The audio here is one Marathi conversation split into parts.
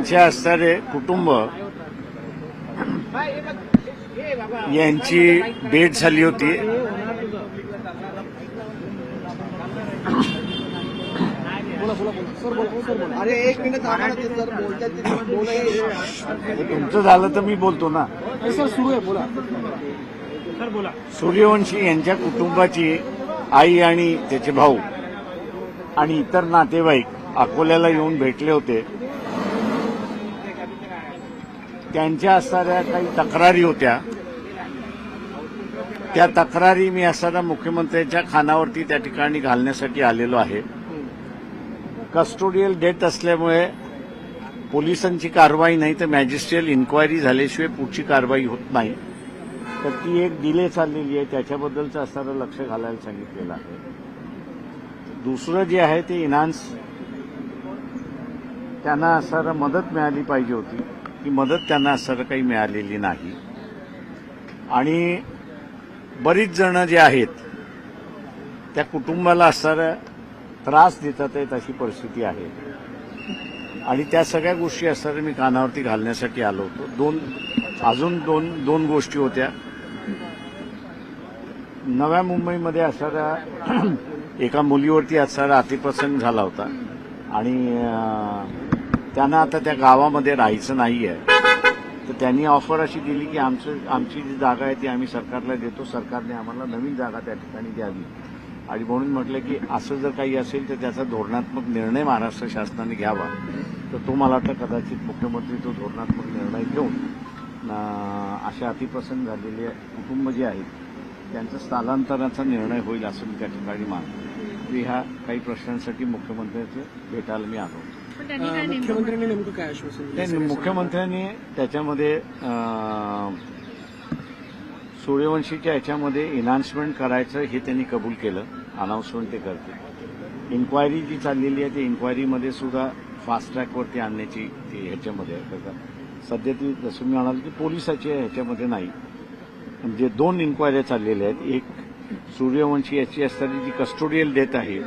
यांचे असणारे कुटुंब यांची भेट झाली होती. अरे एक मिनिट थांबा ना ते सर बोलतात ते तुम्ही बोला तुमचं झालं तर मी बोलतो ना. सर सुरू आहे बोला. सूर्यवंशी यांच्या कुटुंबाची आई आणि त्याचे भाऊ आणि इतर नातेवाईक अकोल्याला येऊन भेटले होते. त्यांच्या असणाऱ्या काही तक्रारी होत्या. त्या तक्रारी मी असताना मुख्यमंत्र्यांच्या खानावरती त्या ठिकाणी घालण्यासाठी आलेलो आहे. कस्टोडियल डेट असल्यामुळे पोलिसांची कारवाई नाही तर मॅजिस्ट्रियल इन्क्वायरी झाल्याशिवाय पुढची कारवाई होत नाही. तर ती एक डिले चाललेली आहे. त्याच्याबद्दलचं असणारं लक्ष घालायला सांगितलेलं आहे. दुसरं जे आहे ते इन्हान्स त्यांना असणारं मदत मिळाली पाहिजे होती. ही मदत त्यांना असणारं काही मिळालेली नाही. आणि बरीच जणं जे आहेत त्या कुटुंबाला असणारा त्रास देतात आहेत अशी परिस्थिती आहे. आणि त्या सगळ्या गोष्टी असणाऱ्या मी कानावरती घालण्यासाठी आलो होतो. दोन अजून दोन दोन गोष्टी होत्या. नव्या मुंबईमध्ये असणाऱ्या एका मुलीवरती असणारा अतिप्रसंग झाला होता. आणि त्यांना आता त्या गावामध्ये राहायचं नाही आहे तर त्यांनी ऑफर अशी दिली की आमचं आमची जी जागा आहे ती आम्ही सरकारला देतो. सरकारने आम्हाला नवीन जागा त्या ठिकाणी द्यावी. आणि म्हणून म्हटलं की असं जर काही असेल तर त्याचा धोरणात्मक निर्णय महाराष्ट्र शासनाने घ्यावा. तर तो मला वाटतं कदाचित मुख्यमंत्री तो धोरणात्मक निर्णय घेऊन अशा अतिप्रसंग झालेले कुटुंब जे आहेत त्यांचं स्थलांतराचा निर्णय होईल असं मी त्या ठिकाणी मानतो. मी ह्या काही प्रश्नांसाठी मुख्यमंत्र्यांचे भेटायला मी आलो. पण त्यांनी काय नेमकं मुख्यमंत्र्यांनी नेमकं काय आश्वासन नाही, मुख्यमंत्र्यांनी त्याच्यामध्ये अं, सूर्यवंशीच्या याच्यामध्ये इन्हान्समेंट करायचं हे त्यांनी कबूल केलं अनाऊन्समेंट ते करते इन्क्वायरी जी चाललेली आहे ती इन्क्वायरीमध्ये सुद्धा फास्ट ट्रॅकवरती आणण्याची ती ह्याच्यामध्ये आहे. सध्या ती जसं मी म्हणाल की पोलिसाची आहे ह्याच्यामध्ये नाही. म्हणजे दोन इन्क्वायऱ्या चाललेल्या आहेत एक सूर्यवंशी याची असणारी जी कस्टोडियल डेथ आहे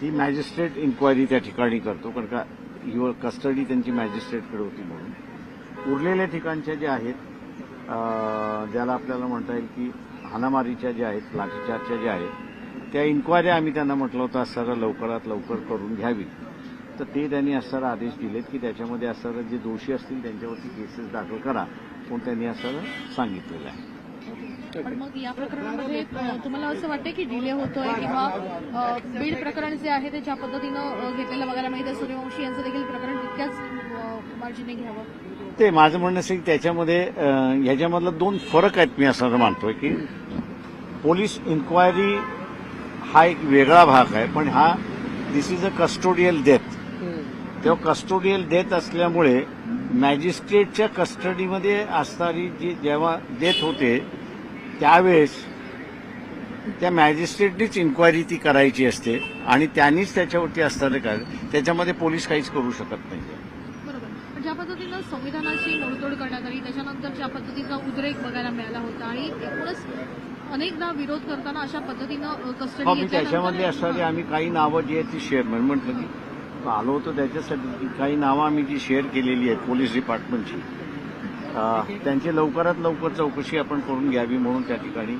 ती मॅजिस्ट्रेट इन्क्वायरी त्या ठिकाणी करतो. कारण का युअर कस्टडी त्यांची मॅजिस्ट्रेटकडे होती म्हणून. उरलेल्या ठिकाणच्या ज्या आहेत ज्याला आपल्याला म्हणता येईल की हाणामारीच्या ज्या आहेत लाठीचार्जच्या ज्या आहेत त्या इन्क्वायऱ्या आम्ही त्यांना म्हटलं होतं असणारं लवकरात लवकर करून घ्यावी. तर ते त्यांनी असणारा आदेश दिलेत की त्याच्यामध्ये असं जे दोषी असतील त्यांच्यावरती केसेस दाखल करा म्हणून त्यांनी असं सांगितलेलं आहे. पण मग या प्रकरणामध्ये तुम्हाला असं वाटतं की डिले होतोय किंवा बीड प्रकरण जे आहे ते ज्या पद्धतीनं घेतलेलं बघायला मिळतं सूर्यवंशी यांचं देखील प्रकरण तितक्याच अ, मार्जिने घ्यावं. ते माझं म्हणणं असं की त्याच्यामध्ये अं, ह्याच्यामधलं दोन फरक आहेत मी असं मानतोय की पोलीस इन्क्वायरी हा एक वेगळा भाग आहे पण हा this is a custodial death तेव्हा कस्टोडियल डेथ असल्यामुळे मॅजिस्ट्रेटच्या कस्टडीमध्ये असणारी जी जेव्हा डेथ होते त्यावेळेस त्या मॅजिस्ट्रेटनीच इन्क्वायरी ती करायची असते आणि त्यांनीच त्याच्यावरती असणारे काय? त्याच्यामध्ये पोलीस काहीच करू शकत नाही. ज्या पद्धतीनं संविधानाची मोडतोड करण्यात आली त्याच्यानंतर ज्या पद्धतीचा उद्रेक बघायला मिळाला होता आणि एकूणच अनेकदा विरोध करताना अशा पद्धतीनं हो कस्टडी मी त्याच्यामध्ये असणारी आम्ही काही नावं जी आहेत ती शेअर म्हणजे म्हटलं की आलो होतो त्याच्यासाठी काही नावं आम्ही जी शेअर केलेली आहेत पोलीस डिपार्टमेंटची त्यांची लवकरात लवकर चौकशी आपण करून घ्यावी म्हणून त्या ठिकाणी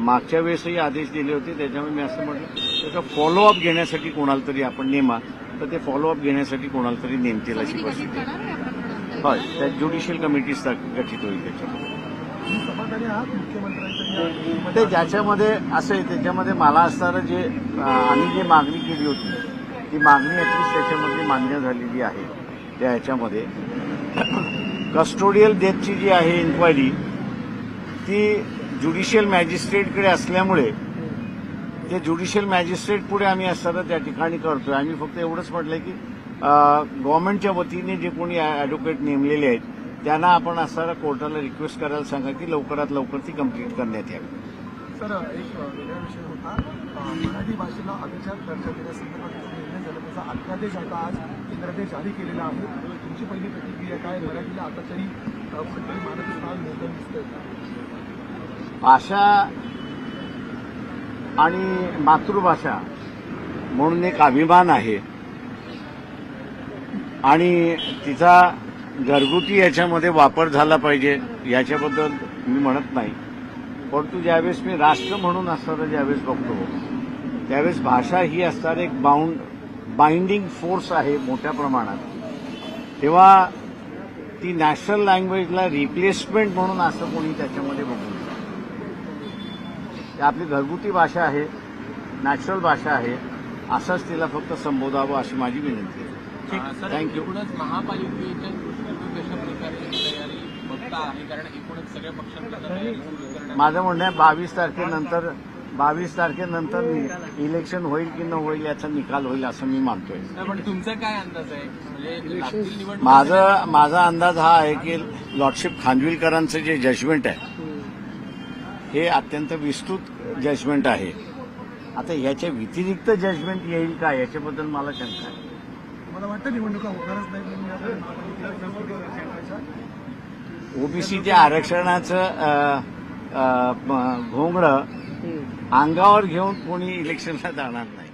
मागच्या वेळेसही आदेश दिले होते त्याच्यामुळे मी असं म्हटलं त्याचा फॉलोअप घेण्यासाठी कोणाला तरी आपण नेमा तर ते फॉलोअप घेण्यासाठी कोणाला तरी नेमतील अशी परिस्थिती. होय त्या ज्युडिशियल कमिटी गठीत होईल त्याच्यामध्ये. ते ज्याच्यामध्ये असं आहे त्याच्यामध्ये मला असणारं जे आम्ही जी मागणी केली होती ती मागणी ऍटलीस्ट त्याच्यामध्ये मान्य झालेली आहे त्या ह्याच्यामध्ये. कस्टोडियल डेथची जी आहे इन्क्वायरी ती ज्युडिशियल मॅजिस्ट्रेटकडे असल्यामुळे ते ज्युडिशियल मॅजिस्ट्रेट पुढे आम्ही असताना त्या ठिकाणी करतोय. आम्ही फक्त एवढंच म्हटलंय की गव्हर्नमेंटच्या वतीने जे कोणी ॲडव्होकेट नेमलेले आहेत त्यांना आपण असताना कोर्टाला रिक्वेस्ट करायला सांगा की लवकरात लवकर ती कंप्लीट करण्यात यावी. सर एक वेगळा विषय होता. मराठी भाषेला अभिजात दर्जा देण्यासंदर्भात निर्णय झाला त्याचा अध्यादेश आता आज केंद्राने जारी केलेला आहे. तुमची पहिली प्रतिक्रिया काय? मराठीला आता तरी अं, कुठेतरी मानवी स्थान मिळताना दिसतंय भाषा आणि मातृभाषा म्हणून एक अभिमान आहे. आणि तिचा घरगुती याच्यामध्ये वापर झाला पाहिजे याच्याबद्दल मी म्हणत नाही. परंतु ज्यावेळेस मी राष्ट्र म्हणून असताना ज्यावेळेस बघतो त्यावेळेस भाषा ही असणार एक बाउंड बाइंडिंग फोर्स आहे मोठ्या प्रमाणात तेव्हा ती नॅशनल लँग्वेजला रिप्लेसमेंट म्हणून असं कोणी त्याच्यामध्ये बघू नये. आपली घरगुती भाषा आहे नॅचरल भाषा आहे असंच तिला फक्त संबोधावं अशी माझी विनंती आहे. एकूणच महापालिकेच्या दृष्टीने कशा प्रकारे तयारी बघता आहे कारण एकूणच सगळ्या पक्षांना माझं म्हणणं आहे बावीस तारखेनंतर बावीस तारखेनंतर इलेक्शन होईल की न होईल याचा निकाल होईल असं मी मानतोय. पण तुमचा काय अंदाज आहे? म्हणजे माझं माझा अंदाज हा आहे की लॉर्डशिप खानविलकरांचं जे जजमेंट आहे हे अत्यंत विस्तृत जजमेंट आहे. आता याच्या व्यतिरिक्त जजमेंट येईल का? याच्याबद्दल मला शंका आहे. मला वाटतं निवडणुका होणारच नाही. ओबीसीच्या आरक्षणाचं घोंगडं अंगावर घेऊन कोणी इलेक्शनला जाणार नाही.